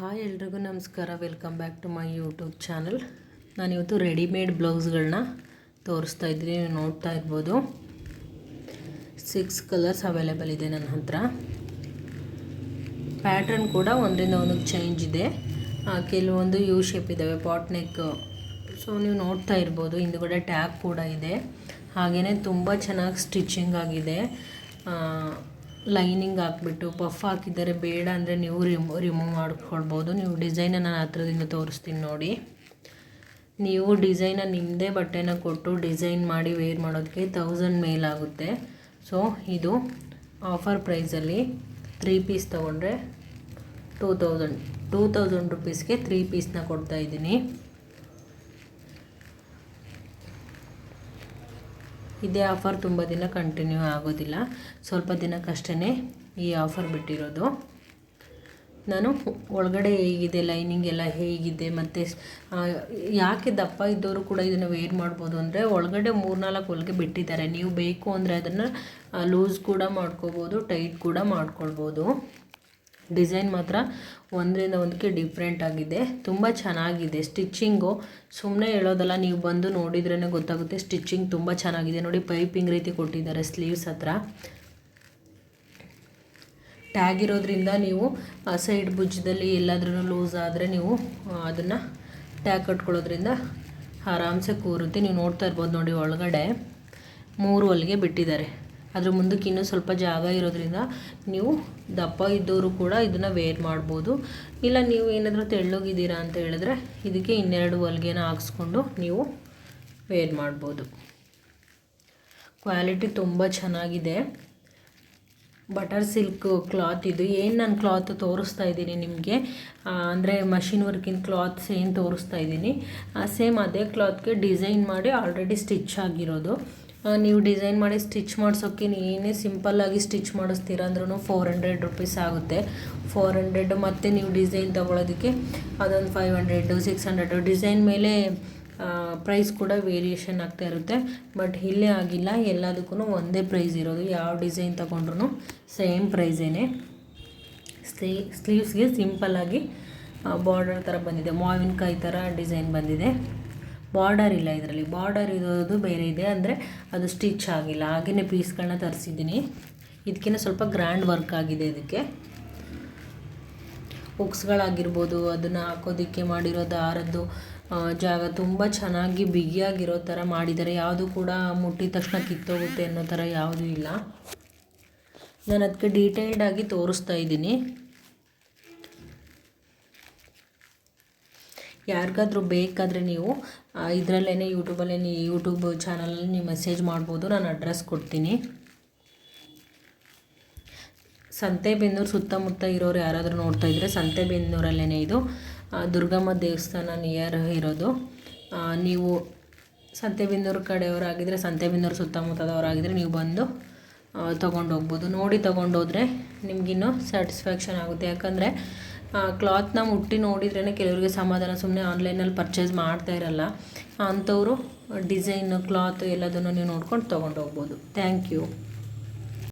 Hi ಎಲ್ರಿಗೂ ನಮಸ್ಕಾರ. Welcome back to my YouTube channel ನಾನಿವತ್ತು ರೆಡಿಮೇಡ್ ಬ್ಲೌಸ್ಗಳನ್ನ ತೋರಿಸ್ತಾ ಇದ್ದೀನಿ. ನೀವು ನೋಡ್ತಾ ಇರ್ಬೋದು. ಸಿಕ್ಸ್ ಕಲರ್ಸ್ ಅವೈಲೇಬಲ್ ಇದೆ ನನ್ನ ಹತ್ರ. ಪ್ಯಾಟ್ರನ್ ಕೂಡ ಒಂದರಿಂದ ಒಂದಕ್ಕೆ ಚೇಂಜ್ ಇದೆ. ಕೆಲವೊಂದು ಯು ಶೇಪ್ ಇದ್ದಾವೆ ಪಾಟ್ ನೆಕ್ ಸೊ ನೀವು ನೋಡ್ತಾ ಇರ್ಬೋದು, ಹಿಂದುಗಡೆ ಟ್ಯಾಗ್ ಕೂಡ ಇದೆ. ಹಾಗೆಯೇ ತುಂಬ ಚೆನ್ನಾಗಿ ಸ್ಟಿಚಿಂಗ್ ಆಗಿದೆ. ಲೈನಿಂಗ್ ಹಾಕ್ಬಿಟ್ಟು, ಪಫ್ ಹಾಕಿದ್ದಾರೆ ಬೇಡ ಅಂದರೆ ನೀವು ರಿಮೂ, ರಿಮೂವ್ ಮಾಡ್ಕೊಳ್ಬೋದು. ನೀವು ಡಿಸೈನ ನಾನು ಹತ್ರದಿಂದ ತೋರಿಸ್ತೀನಿ ನೋಡಿ. ನೀವು ಡಿಸೈನ ನಿಮ್ಮದೇ ಬಟ್ಟೆನ ಕೊಟ್ಟು ಡಿಸೈನ್ ಮಾಡಿ ವೇರ್ ಮಾಡೋದಕ್ಕೆ ತೌಸಂಡ್ ಮೇಲಾಗುತ್ತೆ ಸೊ ಇದು ಆಫರ್ ಪ್ರೈಸಲ್ಲಿ ತ್ರೀ ಪೀಸ್ ತೊಗೊಂಡ್ರೆ ಟೂ ತೌಸಂಡ್ ಟೂ ತೌಸಂಡ್ ರುಪೀಸ್ಗೆ ತ್ರೀ ಪೀಸ್ನ ಕೊಡ್ತಾ ಇದೇ ಆಫರ್ ತುಂಬ ದಿನ ಕಂಟಿನ್ಯೂ ಆಗೋದಿಲ್ಲ. ಸ್ವಲ್ಪ ದಿನಕ್ಕಷ್ಟೇ ಈ ಆಫರ್ ಬಿಟ್ಟಿರೋದು. ನಾನು ಒಳಗಡೆ ಹೇಗಿದೆ ಲೈನಿಂಗ್ ಎಲ್ಲ ಹೇಗಿದೆ, ಮತ್ತು ಯಾಕೆ ದಪ್ಪ ಇದ್ದವರು ಕೂಡ ಇದನ್ನು ವೇರ್ ಮಾಡ್ಬೋದು ಅಂದರೆ ಒಳಗಡೆ ಮೂರ್ನಾಲ್ಕು ಹೊಲಿಗೆ ಬಿಟ್ಟಿದ್ದಾರೆ. ನೀವು ಬೇಕು ಅಂದರೆ ಅದನ್ನು ಲೂಸ್ ಕೂಡ ಮಾಡ್ಕೋಬೋದು ಟೈಟ್ ಕೂಡ ಮಾಡ್ಕೊಳ್ಬೋದು. ಡಿಸೈನ್ ಮಾತ್ರ ಒಂದರಿಂದ ಒಂದಕ್ಕೆ ಡಿಫ್ರೆಂಟ್ ಆಗಿದೆ. ತುಂಬ ಚೆನ್ನಾಗಿದೆ. ಸ್ಟಿಚ್ಚಿಂಗು ಸುಮ್ಮನೆ ಹೇಳೋದಲ್ಲ, ನೀವು ಬಂದು ನೋಡಿದ್ರೇ ಗೊತ್ತಾಗುತ್ತೆ, ಸ್ಟಿಚ್ಚಿಂಗ್ ತುಂಬ ಚೆನ್ನಾಗಿದೆ. ನೋಡಿ, ಪೈಪಿಂಗ್ ರೀತಿ ಕೊಟ್ಟಿದ್ದಾರೆ ಸ್ಲೀವ್ಸ್ ಹತ್ರ. ಟ್ಯಾಗ್ ಇರೋದ್ರಿಂದ ನೀವು ಸೈಡ್ ಭುಜದಲ್ಲಿ ಎಲ್ಲಾದ್ರೂ ಲೂಸ್ ಆದರೆ ನೀವು ಅದನ್ನು ಟ್ಯಾಗ್ ಕಟ್ಕೊಳ್ಳೋದ್ರಿಂದ ಆರಾಮ್ಸೆ ಕೂರುತ್ತೆ. ನೀವು ನೋಡ್ತಾ ಇರ್ಬೋದು ನೋಡಿ ಒಳಗಡೆ. ಮೂರು ಹೊಲಿಗೆ ಬಿಟ್ಟಿದ್ದಾರೆ. ಅದ್ರ ಮುಂದಕ್ಕೆ ಇನ್ನೂ ಸ್ವಲ್ಪ ಜಾಗ ಇರೋದ್ರಿಂದ ನೀವು ದಪ್ಪ ಇದ್ದವರು ಕೂಡ ಇದನ್ನು ವೇರ್ ಮಾಡ್ಬೋದು. ಇಲ್ಲ ನೀವು ಏನಾದರೂ ತೆಳ್ಳೋಗಿದ್ದೀರಾ ಅಂತ ಹೇಳಿದ್ರೆ ಇದಕ್ಕೆ ಇನ್ನೆರಡು ಹೊಲಿಗೆನ ಹಾಕ್ಸ್ಕೊಂಡು ನೀವು ವೇರ್ ಮಾಡ್ಬೋದು. ಕ್ವಾಲಿಟಿ ತುಂಬ ಚೆನ್ನಾಗಿದೆ. ಬಟರ್ ಸಿಲ್ಕ್ ಕ್ಲಾತ್ ಇದು. ಏನು ನಾನು ಕ್ಲಾತ್ ತೋರಿಸ್ತಾ ಇದ್ದೀನಿ ನಿಮಗೆ? ಅಂದರೆ ಮಷಿನ್ ವರ್ಕಿನ ಕ್ಲಾತ್ ಏನು ತೋರಿಸ್ತಾ ಇದ್ದೀನಿ? ಸೇಮ್ ಅದೇ ಕ್ಲಾತ್ಗೆ ಡಿಸೈನ್ ಮಾಡಿ ಆಲ್ರೆಡಿ ಸ್ಟಿಚ್ ಆಗಿರೋದು. ನೀವು ಡಿಸೈನ್ ಮಾಡಿ ಸ್ಟಿಚ್ ಮಾಡ್ಸೋಕ್ಕೆ ಏನೇ ಸಿಂಪಲ್ಲಾಗಿ ಸ್ಟಿಚ್ ಮಾಡಿಸ್ತೀರ ಅಂದ್ರೂ ಫೋರ್ ಹಂಡ್ರೆಡ್ ರುಪೀಸ್ ಆಗುತ್ತೆ. ಫೋರ್ ಹಂಡ್ರೆಡ್ ಮತ್ತು ನೀವು ಡಿಸೈನ್ ತೊಗೊಳೋದಕ್ಕೆ ಅದೊಂದು five hundred six hundred design ಮೇಲೆ ಪ್ರೈಸ್ ಕೂಡ ವೇರಿಯೇಷನ್ ಆಗ್ತಾ ಇರುತ್ತೆ. ಬಟ್ ಇಲ್ಲೇ ಆಗಿಲ್ಲ ಎಲ್ಲದಕ್ಕೂ ಒಂದೇ ಪ್ರೈಸ್ ಇರೋದು. ಯಾವ ಡಿಸೈನ್ ತೊಗೊಂಡ್ರು ಸೇಮ್ ಪ್ರೈಸೇನೆ ಸ್ಲೀ ಸ್ಲೀವ್ಸ್ಗೆ ಸಿಂಪಲ್ಲಾಗಿ ಬಾರ್ಡರ್ ಥರ ಬಂದಿದೆ. ಮಾವಿನಕಾಯಿ ಥರ ಡಿಸೈನ್ ಬಂದಿದೆ. ಬಾರ್ಡರ್ ಇಲ್ಲ ಇದರಲ್ಲಿ. ಬಾರ್ಡರ್ ಇರೋದು ಬೇರೆ ಇದೆ ಅಂದರೆ ಅದು ಸ್ಟಿಚ್ ಆಗಿಲ್ಲ. ಹಾಗೆಯೇ ಪೀಸ್ಗಳನ್ನ ತರಿಸಿದ್ದೀನಿ. ಇದಕ್ಕಿಂತ ಸ್ವಲ್ಪ ಗ್ರ್ಯಾಂಡ್ ವರ್ಕ್ ಆಗಿದೆ ಇದಕ್ಕೆ. ಹುಕ್ಸ್ಗಳಾಗಿರ್ಬೋದು ಅದನ್ನು ಹಾಕೋದಕ್ಕೆ ಮಾಡಿರೋ ದಾರದ್ದು ಜಾಗ ತುಂಬ ಚೆನ್ನಾಗಿ ಬಿಗಿಯಾಗಿರೋ ಥರ ಮಾಡಿದ್ದಾರೆ. ಯಾವುದು ಕೂಡ ಮುಟ್ಟಿದ ತಕ್ಷಣ ಕಿತ್ತೋಗುತ್ತೆ ಅನ್ನೋ ಥರ ಯಾವುದೂ ಇಲ್ಲ. ನಾನು ಅದಕ್ಕೆ ಡೀಟೇಲ್ಡಾಗಿ ತೋರಿಸ್ತಾ ಇದ್ದೀನಿ. ಯಾರಿಗಾದ್ರೂ ಬೇಕಾದರೆ ನೀವು ಇದರಲ್ಲೇ ಯೂಟ್ಯೂಬಲ್ಲೇ ಯೂಟ್ಯೂಬ್ ಚಾನಲಲ್ಲಿ ನೀವು ಮೆಸೇಜ್ ಮಾಡ್ಬೋದು, ನಾನು ಅಡ್ರೆಸ್ ಕೊಡ್ತೀನಿ. ಸಂತೆಬೆನ್ನೂರು ಸುತ್ತಮುತ್ತ ಇರೋರು ಯಾರಾದರೂ ನೋಡ್ತಾ ಇದ್ದರೆ ಸಂತೆಬೆನ್ನೂರಲ್ಲೇ ಇದು. ದುರ್ಗಮ್ಮ ದೇವಸ್ಥಾನ ನಿಯರ್ ಇರೋದು. ನೀವು ಸಂತೆಬೆನ್ನೂರು ಕಡೆಯವರಾಗಿದ್ದರೆ ಸಂತೆಬೆನ್ನೂರು ಸುತ್ತಮುತ್ತದವರಾಗಿದ್ದರೆ ನೀವು ಬಂದು ತೊಗೊಂಡು ಹೋಗ್ಬೋದು ನೋಡಿ ತೊಗೊಂಡೋದ್ರೆ ನಿಮಗಿನ್ನೂ ಸ್ಯಾಟಿಸ್ಫ್ಯಾಕ್ಷನ್ ಆಗುತ್ತೆ. ಯಾಕಂದರೆ ಕ್ಲಾತ್ನ ಮುಟ್ಟಿ ನೋಡಿದ್ರೇ ಕೆಲವರಿಗೆ ಸಮಾಧಾನ ಸುಮ್ಮನೆ ಆನ್ಲೈನಲ್ಲಿ ಪರ್ಚೇಸ್ ಮಾಡ್ತಾ ಇರಲ್ಲ. ಅಂಥವರು ಡಿಸೈನು ಕ್ಲಾತ್ ಎಲ್ಲದನ್ನು ನೀವು ನೋಡ್ಕೊಂಡು ತೊಗೊಂಡು ಹೋಗ್ಬೋದು ಥ್ಯಾಂಕ್ ಯು